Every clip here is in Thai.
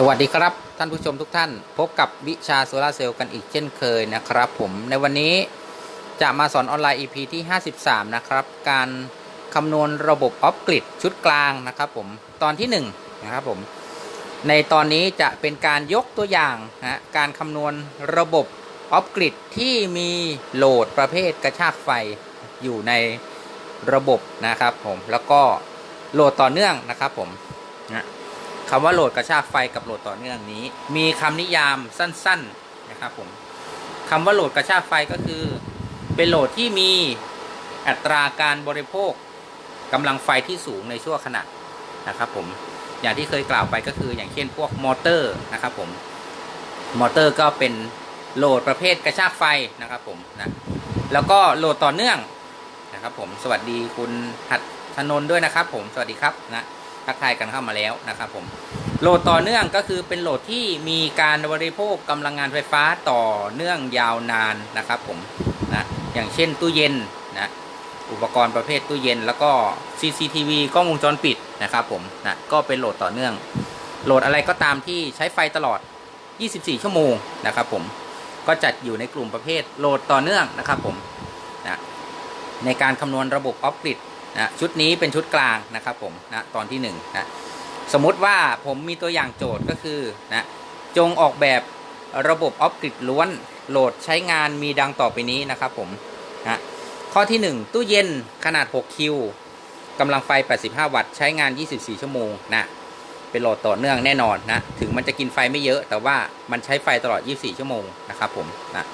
สวัสดีครับ ท่านผู้ชมทุกท่าน พบกับวิชาโซลาร์เซลล์กันอีกเช่นเคยนะครับผมในวันนี้จะมาสอนออนไลน์ EP ที่ 53 นะครับ การคำนวณระบบออฟกริดชุดกลางนะครับผมตอนที่1นะครับผมในตอนนี้จะเป็นการยกตัวอย่างนะการคำนวณระบบออฟกริดที่มีโหลดประเภทกระชากไฟอยู่ในระบบนะครับผมแล้วก็โหลดต่อเนื่องนะครับผม คำว่าโหลดกระชากไฟกับโหลดต่อเนื่องนี้ มีคำนิยามสั้น ๆนะครับผมคำว่าโหลดกระชากไฟก็คือ เป็นโหลดที่มีอัตราการบริโภคกำลังไฟที่สูงในช่วงขณะนะครับผมอย่างที่เคยกล่าวไปก็คืออย่างเช่นพวกมอเตอร์นะครับผมมอเตอร์ก็เป็นโหลดประเภทกระชากไฟนะครับผมนะแล้วก็โหลดต่อเนื่องนะครับผมสวัสดีคุณหัดธนน์ด้วยนะครับผมสวัสดีครับนะ ทักทายกันเข้ามาแล้วนะครับผมโหลดต่อเนื่องก็คือเป็นโหลดที่มีการบริโภคกำลังงานไฟฟ้าต่อเนื่องยาวนานนะครับผมนะอย่างเช่นตู้เย็นนะอุปกรณ์ประเภทตู้เย็น แล้วก็ CCTV กล้องวงจรปิดนะครับผมนะก็เป็นโหลดต่อเนื่อง โหลดอะไรก็ตามที่ใช้ไฟตลอด 24 ชั่วโมงนะครับผมก็จัดอยู่ในกลุ่มประเภทโหลดต่อเนื่องนะครับผมนะในการคำนวณระบบออฟกริด นะชุดนี้เป็นชุดกลางนะครับผมนะตอนที่1นนะสมมติว่าผมมีตัวอย่างโจทย์ก็คือนะจงออกแบบระบบออฟกริดล้วนโหลดใช้งานมีดังต่อไปนี้นะครับผมนะข้อที่ 1 ตู้เย็นขนาด 6 คิวกำลังไฟ 85 วัตต์ใช้งาน 24 ชั่วโมงนะเป็นโหลดต่อเนื่องแน่นอนนะถึงมันจะกินไฟไม่เยอะ แต่ว่ามันใช้ไฟตลอด 24 ชั่วโมงนะครับผมนะ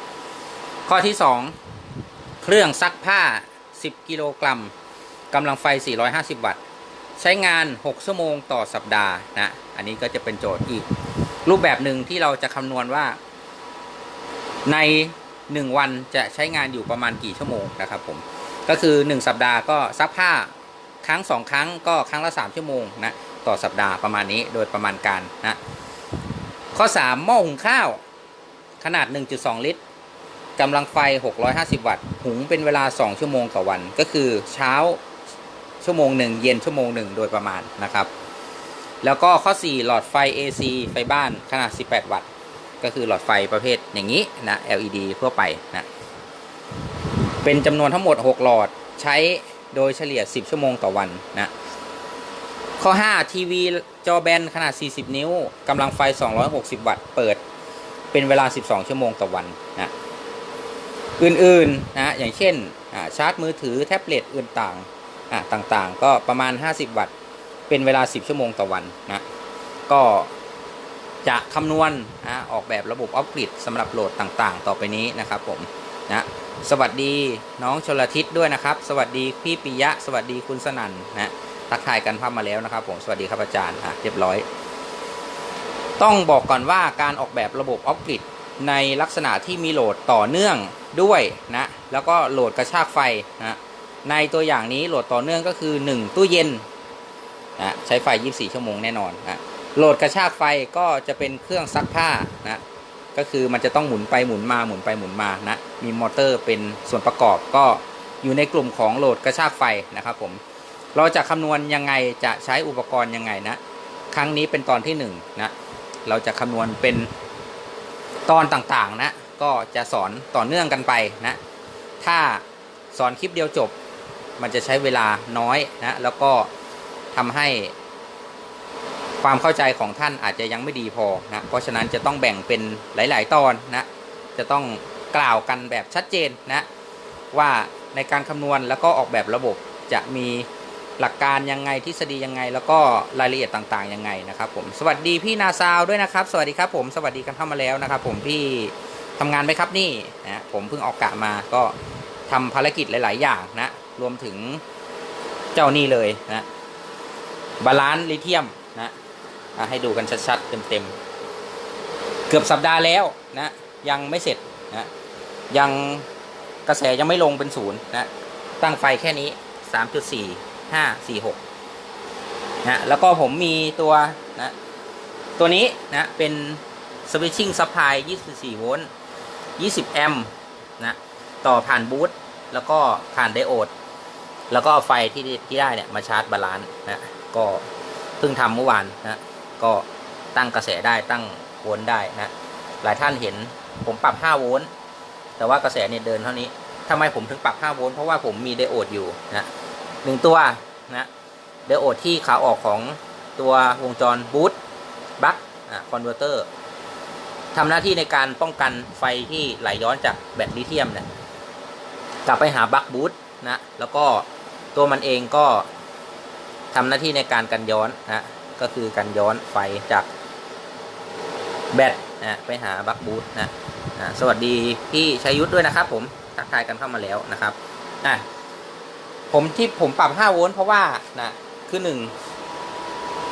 ข้อที่ 2 เครื่องซักผ้า 10 กิโลกรัม กำลังไฟ 450 วัตต์ ใช้งาน 6 ชั่วโมงต่อสัปดาห์นะ อันนี้ก็จะเป็นโจทย์อีก รูปแบบหนึ่งที่เราจะคำนวณว่า ใน 1 วันจะใช้งานอยู่ประมาณกี่ชั่วโมงนะครับผม ก็คือ 1 สัปดาห์ก็ซักผ้าครั้ง 2 ครั้งก็ครั้งละ 3 ชั่วโมงนะต่อสัปดาห์ประมาณนี้โดยประมาณการนะ ข้อ 3 หม้อหุงข้าว ขนาด 1.2 ลิตรกำลังไฟ 650 วัตต์ หุงเป็นเวลา 2 ชั่วโมงต่อวัน ก็คือเช้า ชั่วโมงหนึ่งเย็นชั่วโมงหนึ่งโดยประมาณนะครับ แล้วก็ข้อ 4 หลอดไฟ AC ไฟบ้านขนาด 18 วัตต์ ก็คือหลอดไฟประเภทอย่างนี้นะ LED ทั่วไปนะเป็นจำนวนทั้งหมด 6 หลอดใช้โดยเฉลี่ย 10 ชั่วโมงต่อวันนะข้อ 5 ทีวีจอแบนขนาด 40 นิ้วกำลังไฟ 260 วัตต์ เปิดเป็นเวลา 12 ชั่วโมงต่อวันนะอื่นๆนะอย่างเช่นชาร์จมือถือแท็บเล็ตอื่นต่าง อะต่างๆ ก็ประมาณ 50 วัตต์ เป็นเวลา 10 ชั่วโมงต่อวันนะก็จะคำนวณนะออกแบบระบบออฟกริดสำหรับโหลดต่างๆ ต่อไปนี้นะครับผมนะสวัสดีน้องชลทิศด้วยนะครับ สวัสดีพี่ปิยะ สวัสดีคุณสนั่นนะทักทายกันภาพมาแล้วนะครับผมสวัสดีครับอาจารย์อะเรียบร้อย ต้องบอกก่อนว่าการออกแบบระบบออฟกริดในลักษณะที่มีโหลดต่อเนื่องด้วยนะแล้วก็โหลดกระชากไฟนะ ในตัวอย่างนี้โหลดต่อเนื่องก็คือ 1 ตู้เย็นนะใช้ไฟ 24 ชั่วโมงแน่นอนนะโหลดกระชากไฟก็จะเป็นเครื่องซักผ้านะก็คือมันจะต้องหมุนไปหมุนมาหมุนไปหมุนมานะมีมอเตอร์เป็นส่วนประกอบก็อยู่ในกลุ่มของโหลดกระชากไฟนะครับผมเราจะคำนวณยังไงจะใช้อุปกรณ์ยังไงนะครั้งนี้เป็นตอนที่1นนะเราจะคำนวณเป็นตอนต่างๆนะก็จะสอนต่อเนื่องกันไปนะถ้าสอนคลิปเดียวจบ มันจะใช้เวลาน้อยนะแล้วก็ทำให้ความเข้าใจของท่านอาจจะยังไม่ดีพอนะเพราะฉะนั้นจะต้องแบ่งเป็นหลาย ๆ ตอนนะจะต้องกล่าวกันแบบชัดเจนนะว่าในการคำนวณแล้วก็ออกแบบระบบจะมีหลักการยังไงทฤษฎียังไง แล้วก็รายละเอียดต่างๆยังไงนะครับผมสวัสดีพี่นาซาวด้วยนะครับ สวัสดีครับผมสวัสดีกันเข้ามาแล้วนะครับ ผมพี่ทำงานไหมครับนี่นะผมเพิ่งออกกะมาก็ทำภารกิจหลาย ๆ อย่างนะ รวมถึงเจ้านี่เลยนะบาลานซ์ลิเทียมนะให้ดูกันชัดๆเต็มๆ เกือบสัปดาห์แล้วนะยังไม่เสร็จนะยังกระแสยังไม่ลงเป็นศูนย์นะตั้งไฟแค่นี้ 3.4 5 4 6นะแล้วก็ผมมีตัวนะตัวนี้นะเป็น switching supply 24 โวลต์ 20 แอมป์นะต่อผ่านบูทแล้วก็ผ่านไดโอด แล้วก็ไฟที่ที่ได้เนี่ยมาชาร์จบาลานซ์นะก็เพิ่งทำเมื่อวานนะก็ตั้งกระแสได้ตั้งโวลต์ได้นะหลายท่านเห็นผมปรับ 5 โวลต์แต่ว่ากระแสเนี่ยเดินเท่านี้ทำไมผมถึงปรับ 5 โวลต์เพราะว่าผมมีไดโอดอยู่นะหนึ่งตัวนะไดโอดที่ขาออกของตัววงจรบูตบัคคอนเวอร์เตอร์ทำหน้าที่ในการป้องกันไฟที่ไหลย้อนจากแบตลิเธียมเนี่ยกลับไปหาบัคบูตนะแล้วก็ ตัวมันเองก็ทำหน้าที่ในการกันย้อนนะก็คือกันย้อนไฟจากแบตนะไปหาบัคบูตนะสวัสดีพี่ชัยยุทธด้วยนะครับ ผมทักทายกันเข้ามาแล้วนะครับอะผมที่ผมปรับ 5 โวลต์เพราะว่านะคือหนึ่ง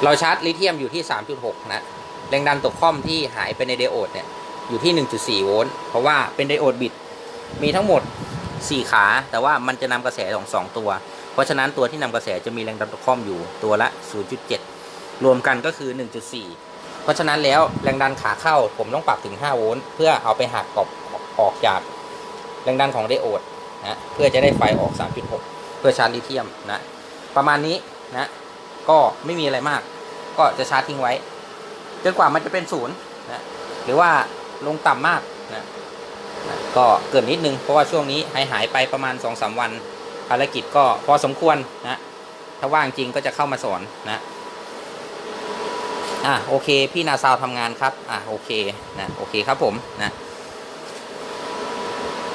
เราชาร์จลิเธียมอยู่ที่ 3.6 นะ แรงดันตกค่อมที่หายไปในไดโอดเนี่ยอยู่ที่ 1.4 โวลต์เพราะว่าเป็นไดโอดบิด มีทั้งหมด 4 ขา แต่ว่ามันจะนำกระแสของ 2 ตัว ราะฉะนั้นตัวที่นำกระแสจะมีแรงดันตกค่อมอยู่ตัวละ 0.7 รวมกันก็คือ 1.4 เพราะฉะนั้นแล้วแรงดันขาเข้าผมต้องปรับถึง 5 โวลต์เพื่อเอาไปหักกรอบออกจากแรงดันของไดโอดนะเพื่อจะได้ไฟออก 3.6 เพื่อชาร์จลิเธียมนะประมาณนี้นะก็ไม่มีอะไรมาก ก็จะชาร์จทิ้งไว้จนกว่ามันจะเป็นศูนย์นะหรือว่าลงต่ำมากนะนะก็เกินนิดนึงเพราะว่าช่วงนี้หายหายไปประมาณ2อสวัน ภารกิจก็พอสมควรนะถ้าว่างจริงก็จะเข้ามาสอนนะอะโอเค พี่นาซาวทำงานครับอะโอเคนะโอเคครับผมนะ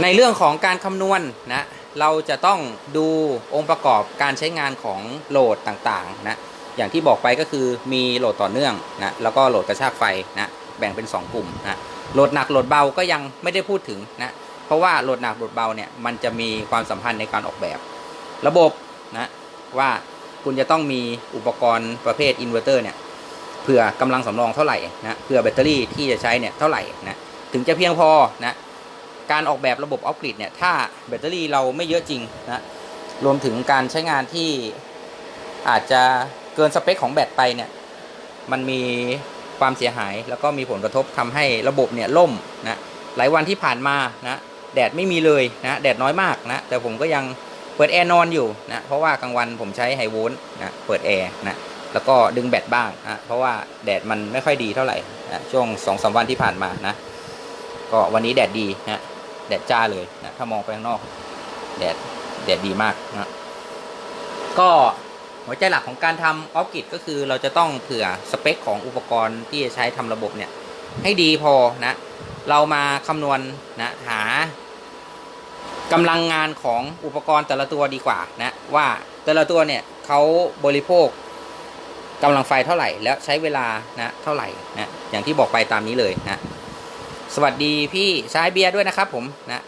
ในเรื่องของการคำนวณนะเราจะต้องดูองค์ประกอบการใช้งานของโหลดต่างๆนะอย่างที่บอกไปก็คือมีโหลดต่อเนื่องนะแล้วก็โหลดกระชากไฟนะแบ่งเป็น 2 กลุ่มนะโหลดหนักโหลดเบาก็ยังไม่ได้พูดถึงนะ เพราะว่าโหลดหนักโหลดเบาเนี่ยมันจะมีความสัมพันธ์ในการออกแบบ ระบบนะว่าคุณจะต้องมีอุปกรณ์ประเภทอินเวอร์เตอร์เนี่ยเผื่อกำลังสำรองเท่าไหร่นะเผื่อแบตเตอรี่ที่จะใช้เนี่ยเท่าไหร่นะถึงจะเพียงพอนะการออกแบบระบบออฟกริดเนี่ยถ้าแบตเตอรี่เราไม่เยอะจริงนะรวมถึงการใช้งานที่อาจจะเกินสเปคของแบตไปเนี่ยมันมีความเสียหายแล้วก็มีผลกระทบทำให้ระบบเนี่ยล่มนะหลายวันที่ผ่านมานะ แดดไม่มีเลยนะแดดน้อยมากนะแต่ผมก็ยังเปิดแอร์นอนอยู่นะเพราะว่ากลางวันผมใช้ไฮโวลต์นะเปิดแอร์นะแล้วก็ดึงแบตบ้างนะเพราะว่าแดดมันไม่ค่อยดีเท่าไหร่นะช่วง2อสวันที่ผ่านมานะก็วันนี้แดดดีนะแดดจ้าเลยนะถ้ามองไปข้างนอกแดดแดดดีมากนะก็หัวใจหลักของการทำออฟกิดก็คือเราจะต้องเผื่อสเปคของอุปกรณ์ที่จะใช้ทำระบบเนี่ยให้ดีพอนะเรามาคำนวณนะหา กำลังงานของอุปกรณ์แต่ละตัวดีกว่านะว่าแต่ละตัวเนี่ยเขาบริโภคกำลังไฟเท่าไหร่ แล้วใช้เวลานะเท่าไหร่นะอย่างที่บอกไปตามนี้เลยนะสวัสดีพี่ชายเบียร์ด้วยนะครับผมนะ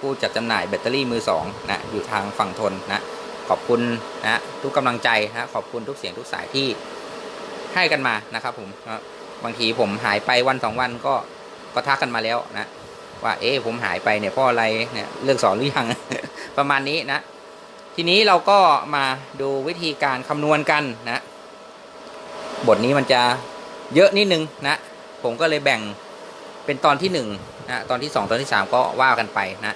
ผู้จัดจำหน่ายแบตเตอรี่มือสองนะอยู่ทางฝั่งทนนะขอบคุณนะทุกกำลังใจนะขอบคุณทุกเสียงทุกสายที่ให้กันมานะครับผมนะบางทีผมหายไปวันสองวันก็ก็ทักกันมาแล้วนะ ว่าเอ๊ะผมหายไปเนี่ยเพราะอะไรเนี่ยเรื่องสอนหรือยัง ประมาณนี้นะ ทีนี้เราก็มาดูวิธีการคำนวณกันนะ บทนี้มันจะเยอะนิดนึงนะ ผมก็เลยแบ่งเป็นตอนที่1นงนะตอนที่ 2 ตอนที่ 3 ก็ว่ากันไปนะ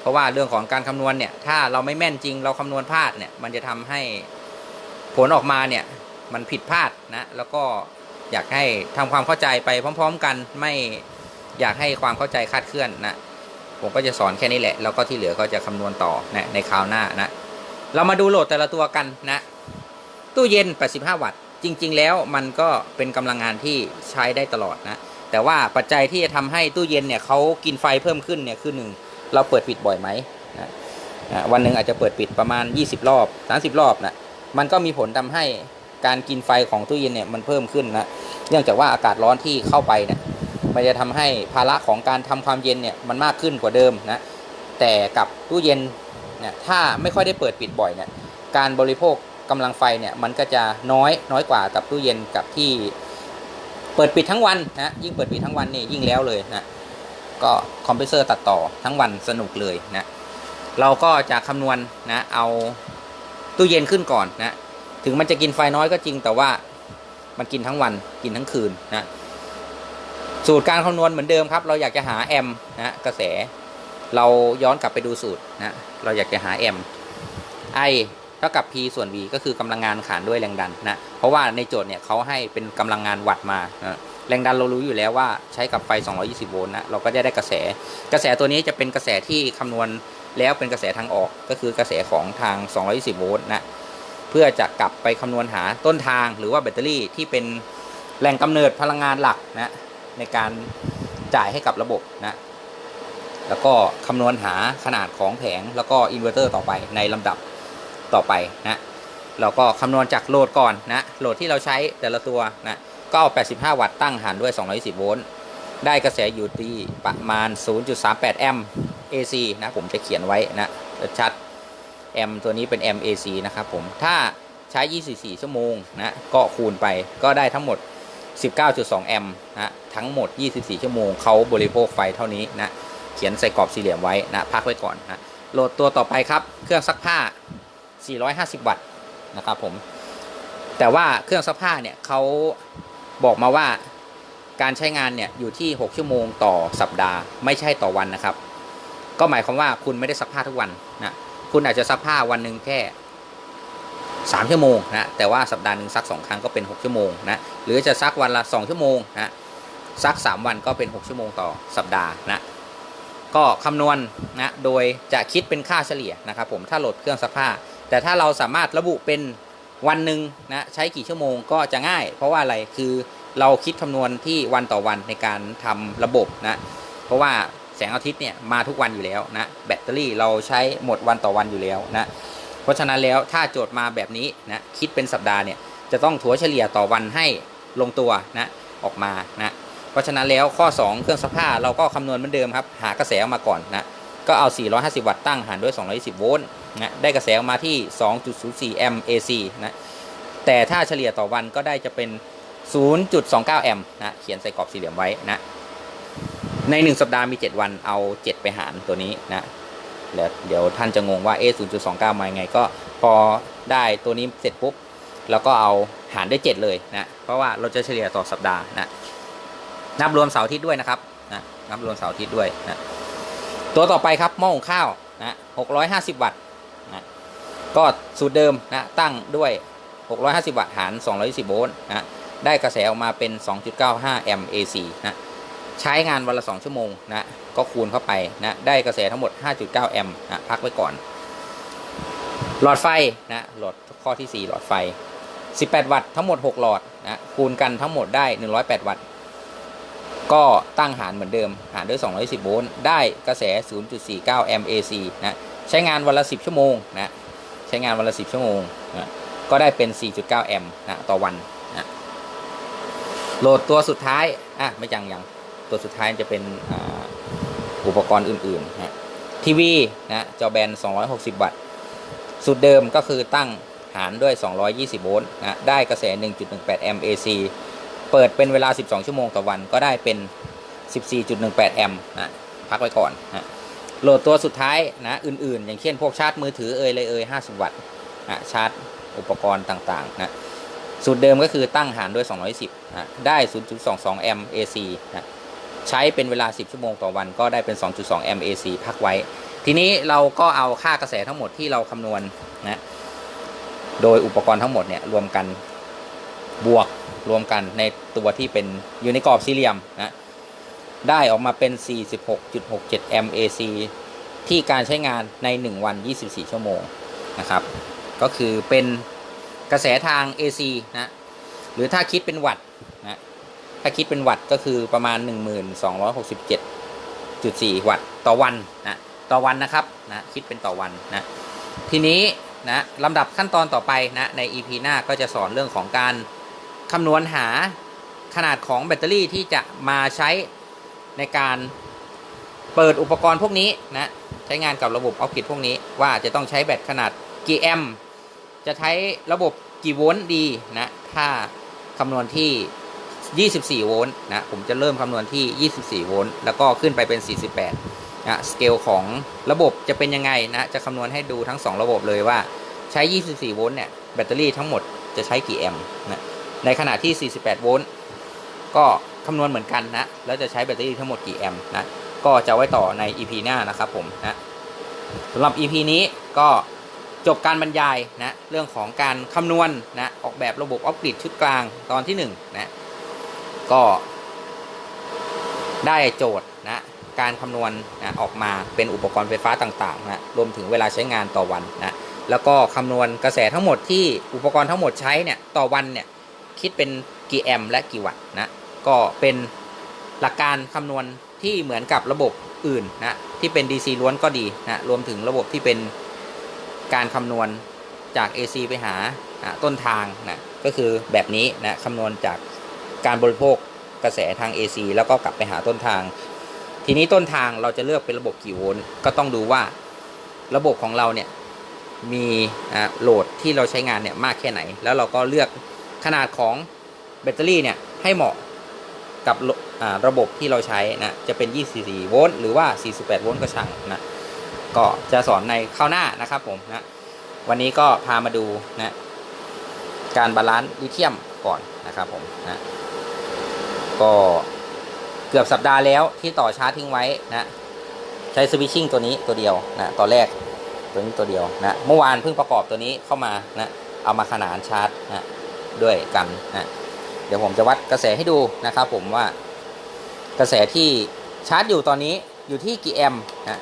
เพราะว่าเรื่องของการคำนวณเนี่ย ถ้าเราไม่แม่นจริงเราคำนวณพลาดเนี่ย มันจะทำให้ผลออกมาเนี่ยมันผิดพลาดนะ แล้วก็อยากให้ทำความเข้าใจไปพร้อม ๆ กันไม่ อยากให้ความเข้าใจคาดเคลื่อนนะผมก็จะสอนแค่นี้แหละ แล้วก็ที่เหลือก็จะคำนวณต่อนะในคราวหน้านะ เรามาดูโหลดแต่ละตัวกันนะ ตู้เย็น 85 วัตต์ จริง ๆ แล้วมันก็เป็นกำลังงานที่ใช้ได้ตลอดนะ แต่ว่าปัจจัยที่จะทำให้ตู้เย็นเนี่ยเขากินไฟเพิ่มขึ้นเนี่ยคือหนึ่งเราเปิดปิดบ่อยไหมนะวันหนึ่งอาจจะเปิดปิดประมาณ 20 รอบ 30 รอบนะมันก็มีผลทำให้การกินไฟของตู้เย็นเนี่ยมันเพิ่มขึ้นนะ เนื่องจากว่าอากาศร้อนที่เข้าไปเนี่ย มันจะทำให้ภาระของการทำความเย็นเนี่ยมันมากขึ้นกว่าเดิมนะแต่กับตู้เย็นเนี่ยถ้าไม่ค่อยได้เปิดปิดบ่อยเนี่ยการบริโภคกำลังไฟเนี่ยมันก็จะน้อยน้อยกว่ากับตู้เย็นกับที่เปิดปิดทั้งวันนะยิ่งเปิดปิดทั้งวันนี่ยิ่งแล้วเลยนะก็คอมเพรสเซอร์ตัดต่อทั้งวันสนุกเลยนะเราก็จะคำนวณนะเอาตู้เย็นขึ้นก่อนนะถึงมันจะกินไฟน้อยก็จริงแต่ว่ามันกินทั้งวันกินทั้งคืนนะ สูตรการคำนวณเหมือนเดิมครับ เราอยากจะหาแอมนะกระแส เราย้อนกลับไปดูสูตรนะเราอยากจะหาแอม I เท่าท่ากับ P ส่วน V ก็คือกำลังงานขานด้วยแรงดันนะเพราะว่าในโจทย์เนี่ยเขาให้เป็นกำลังงานวัตต์มานะแรงดันเรารู้อยู่แล้วว่าใช้กับไฟ 220 โวลต์นะเราก็จะได้กระแส กระแสตัวนี้จะเป็นกระแสที่คำนวณแล้วเป็นกระแสทางออกก็คือกระแสของทาง 220 โวลต์นะเพื่อจะกลับไปคำนวณหาต้นทางหรือว่าแบตเตอรี่ที่เป็นแหล่งกำเนิดพลังงานหลักนะ ในการจ่ายให้กับระบบนะแล้วก็คำนวณหาขนาดของแผงแล้วก็อินเวอร์เตอร์ต่อไปในลำดับต่อไปนะเราก็คำนวณจากโหลดก่อนนะโหลดที่เราใช้แต่ละตัวนะก็เอา 85 วัตต์ตั้งหารด้วย 220 โวลต์ได้กระแสอยู่ที่ประมาณ 0.38 แอมป์ AC นะผมจะเขียนไว้นะชัดแอมตัวนี้เป็นแอมป์ AC นะครับผมถ้าใช้ 24 ชั่วโมงนะก็คูณไปก็ได้ทั้งหมด 19.2 แอมป์นะทั้งหมด 24 ชั่วโมงเขาบริโภคไฟเท่านี้นะเขียนใส่กรอบสี่เหลี่ยมไว้นะพักไว้ก่อนนะโหลดตัวต่อไปครับ เครื่องซักผ้า 450 วัตต์นะครับผมแต่ว่าเครื่องซักผ้าเนี่ยเขาบอกมาว่าการใช้งานเนี่ยอยู่ที่ 6 ชั่วโมงต่อสัปดาห์ไม่ใช่ต่อวันนะครับ ก็หมายความว่าคุณไม่ได้ซักผ้าทุกวันนะคุณอาจจะซักผ้าวันหนึ่งแค่ 3 ชั่วโมงนะแต่ว่าสัปดาห์หนึ่งซัก 2 ครั้งก็เป็น 6 ชั่วโมงนะ หรือจะซักวันละ 2 ชั่วโมงนะซัก 3 วันก็เป็น 6 ชั่วโมงต่อสัปดาห์นะก็คำนวณนะโดยจะคิดเป็นค่าเฉลี่ยนะครับผมถ้าโหลดเครื่องซักผ้า แต่ถ้าเราสามารถระบุเป็นวันหนึ่งนะใช้กี่ชั่วโมงก็จะง่าย เพราะว่าอะไรคือเราคิดคำนวณที่วันต่อวันในการทำระบบนะเพราะว่าแสงอาทิตย์เนี่ยมาทุกวันอยู่แล้วนะแบตเตอรี่เราใช้หมดวันต่อวันอยู่แล้วนะเพราะฉะนั้นแล้วถ้าโจทย์มาแบบนี้นะคิดเป็นสัปดาห์เนี่ยจะต้องถัวเฉลี่ยต่อวันให้ ลงตัวนะออกมานะเพราะฉะนั้นแล้วข้อ 2 เครื่องซักผ้าเราก็คำนวณเหมือนเดิมครับหากระแสออกมาก่อนนะก็เอา 450 วัตต์ตั้งหารด้วย 220 โวลต์นะได้กระแสออกมาที่ 2.04 แอมป์ AC นะแต่ถ้าเฉลี่ยต่อวันก็ได้จะเป็น 0.29 แอมป์นะเขียนใส่กรอบสี่เหลี่ยมไว้นะใน 1 สัปดาห์มี 7 วันเอา 7 ไปหารตัวนี้นะเดี๋ยวเดี๋ยวท่านจะงงว่าเอ๊0.29 มายังไงก็พอได้ตัวนี้เสร็จปุ๊บ เราก็เอาหารด้วย 7 เลยนะเพราะว่าเราจะเฉลี่ยต่อสัปดาห์นะนับรวมเสาร์อาทิตย์ด้วยนะครับนะนับรวมเสาร์อาทิตย์ด้วยนะตัวต่อไปครับหม้อหุงข้าวนะ650 วัตต์นะก็สูตรเดิมนะตั้งด้วย 650 วัตต์หาร 220 โวลต์นะได้กระแสออกมาเป็น 2.95 แอมป์ AC นะใช้งานวันละ 2 ชั่วโมงนะก็คูณเข้าไปนะได้กระแสทั้งหมด 5.9 แอมป์นะพักไว้ก่อน หลอดไฟนะหลอดข้อที่ 4 หลอดไฟ 18 วัตต์ทั้งหมด 6 หลอดนะคูณกันทั้งหมดได้ 108 วัตต์ ก็ตั้งหารเหมือนเดิม หารด้วย 210 โวลต์ได้กระแส 0.49 แอมป์ AC นะใช้งานวันละ 10 ชั่วโมงนะใช้งานวันละ 10 ชั่วโมงนะก็ได้เป็น 4.9 แอมป์นะต่อวันนะโหลดตัวสุดท้ายอะไม่จังยังตัวสุดท้ายจะเป็นอ,อุปกรณ์อื่นๆนะทีวีนะจอแบน 260 วัตต์สูตรเดิมก็คือตั้ง หารด้วย 220 โวลต์นะได้กระแส 1.18 แอมป์ AC เปิดเป็นเวลา 12 ชั่วโมงต่อวันก็ได้เป็น 14.18 แอมป์นะพักไว้ก่อนนะโหลดตัวสุดท้ายนะอื่นๆ อย่างเช่นพวกชาร์จมือถือเอ่ยเลยเอ่ย50 วัตต์นะชาร์จอุปกรณ์ต่างๆนะสูตรเดิมก็คือตั้งหารด้วย 210นะได้ 0.22 แอมป์ AC นะใช้เป็นเวลา 10 ชั่วโมงต่อวันก็ได้เป็น 2.2 แอมป์ AC พักไว้ ทีนี้เราก็เอาค่ากระแสทั้งหมดที่เราคำนวณนะ โดยอุปกรณ์ทั้งหมดเนี่ยรวมกันบวกรวมกันในตัวที่เป็นอยู่ในกรอบสี่เหลี่ยมนะได้ออกมาเป็น 46.67แอมป์ AC ที่การใช้งานใน 1 วัน 24 ชั่วโมงนะครับ ก็คือเป็นกระแสทาง AC นะหรือถ้าคิดเป็นวัตต์นะถ้าคิดเป็นวัตต์ก็คือประมาณ 1267.4 วัตต์ต่อวันนะต่อวันนะครับนะคิดเป็นต่อวันนะทีนี้ นะลำดับขั้นตอนต่อไปนะใน EP หน้าก็จะสอนเรื่องของการคำนวณหาขนาดของแบตเตอรี่ที่จะมาใช้ในการเปิดอุปกรณ์พวกนี้นะใช้งานกับระบบออฟกิดพวกนี้ว่าจะต้องใช้แบตขนาดกี่แอมป์จะใช้ระบบกี่โวลต์ดีนะถ้าคำนวณที่ 24 โวลต์นะผมจะเริ่มคำนวณที่ 24 โวลต์แล้วก็ขึ้นไปเป็น 48 นะสเกลของระบบจะเป็นยังไงนะจะคำนวณให้ดูทั้ง 2 ระบบเลยว่าใช้ 24 โวลต์เนี่ยแบตเตอรี่ทั้งหมดจะใช้กี่แอมป์นะในขณะที่ 48 โวลต์ก็คำนวณเหมือนกันนะแล้วจะใช้แบตเตอรี่ทั้งหมดกี่แอมป์นะก็จะไว้ต่อใน EP หน้านะครับผมนะสำหรับ EP นี้ก็จบการบรรยายนะเรื่องของการคำนวณนะออกแบบระบบออฟกริดชุดกลางตอนที่1นะก็ได้โจทย์ การคำนวณนะออกมาเป็นอุปกรณ์ไฟฟ้าต่างๆนะรวมถึงเวลาใช้งานต่อวันนะแล้วก็คำนวณกระแสทั้งหมดที่อุปกรณ์ทั้งหมดใช้เนี่ยต่อวันเนี่ยคิดเป็นกี่แอมป์และกี่วัตต์นะก็เป็นหลักการคำนวณที่เหมือนกับระบบอื่นนะที่เป็น DC ล้วนก็ดีนะรวมถึงระบบที่เป็นการคำนวณจาก AC ไปหาอ่าต้นทางนะก็คือแบบนี้นะคำนวณจากการบริโภคกระแสทาง AC แล้วก็กลับไปหาต้นทาง ทีนี้ต้นทางเราจะเลือกเป็นระบบกี่โวลต์ก็ต้องดูว่าระบบของเราเนี่ยมีอ่าโหลดที่เราใช้งานเนี่ยมากแค่ไหน แล้วเราก็เลือกขนาดของแบตเตอรี่เนี่ยให้เหมาะกับระระบบที่เราใช้นะจะเป็น 24 โวลต์หรือว่า 48 โวลต์ก็ช่างนะก็จะสอนในข้าวหน้านะครับผมนะวันนี้ก็พามาดูนะการบาลานซ์ลิเธียมก่อนนะครับผมนะก็ กือบสัปดาห์แล้วที่ต่อชาร์จทิ้งไว้นะใช้สวิตชิ่งตัวนี้ตัวเดียวนะตอนแรกตัวนี้ตัวเดียวนะเมื่อวานเพิ่งประกอบตัวนี้เข้ามานะเอามาขนานชาร์จนะด้วยกันนะเดี๋ยวผมจะวัดกระแสให้ดูนะครับผมว่ากระแสที่ชาร์จอยู่ตอนนี้อยู่ที่กี่แอมป์นะ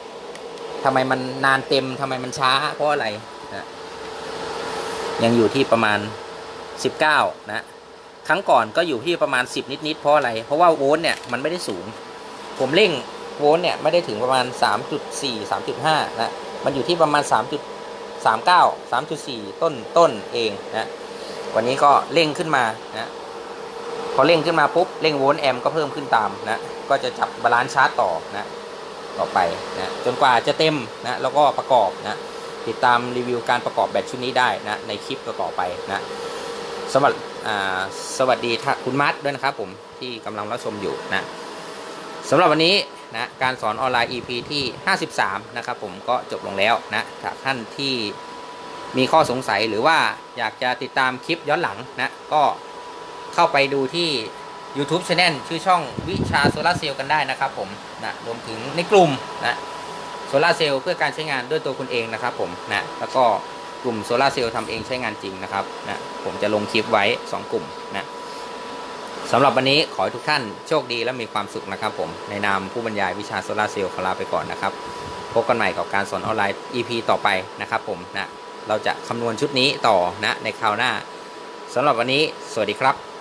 ทำไมมันนานเต็มทำไมมันช้าเพราะอะไรนะยังอยู่ที่ประมาณ 19 นะ ครั้งก่อนก็อยู่ที่ประมาณ 10 นิดๆเพราะอะไร เพราะว่าโวลต์เนี่ยมันไม่ได้สูง ผมเร่งโวลต์เนี่ยไม่ได้ถึงประมาณ 3.4 3.5 นะ มันอยู่ที่ประมาณ 3.39 3.4 ต้นต้นเองนะ วันนี้ก็เร่งขึ้นมานะพอเร่งขึ้นมาปุ๊บเร่งโวลต์แอมป์ก็เพิ่มขึ้นตามนะ ก็จะจับบาลานซ์ชาร์จต่อนะต่อไปนะจนกว่าจะเต็มนะแล้วก็ประกอบนะติดตามรีวิวการประกอบแบตชุดนี้ได้นะในคลิปต่อๆไปนะสวัสดอ่า สวัสดีคุณมัดด้วยนะครับผมที่กำลังรับชมอยู่นะสำหรับวันนี้นะการสอนออนไลน์ EP ที่ 53 นะครับผมก็จบลงแล้วนะถ้าท่านที่มีข้อสงสัยหรือว่าอยากจะติดตามคลิปย้อนหลังนะก็เข้าไปดูที่ YouTube Channel ชื่อช่องวิชาโซลาเซลล์กันได้นะครับผมนะรวมถึงในกลุ่มนะโซลาเซลล์เพื่อการใช้งานด้วยตัวคุณเองนะครับผมนะแล้วก็ กลุ่มโซลาเซลล์ทำเองใช้งานจริงนะครับนะผมจะลงคลิปไว้ 2 กลุ่มนะสำหรับวันนี้ขอให้ทุกท่านโชคดีและมีความสุขนะครับผมในนามผู้บรรยายวิชาโซลาเซลล์ขอลาไปก่อนนะครับพบกันใหม่กับการสอนออนไลน์ EP ต่อไปนะครับผมนะเราจะคำนวณชุดนี้ต่อนะในคราวหน้าสำหรับวันนี้ สวัสดีครับ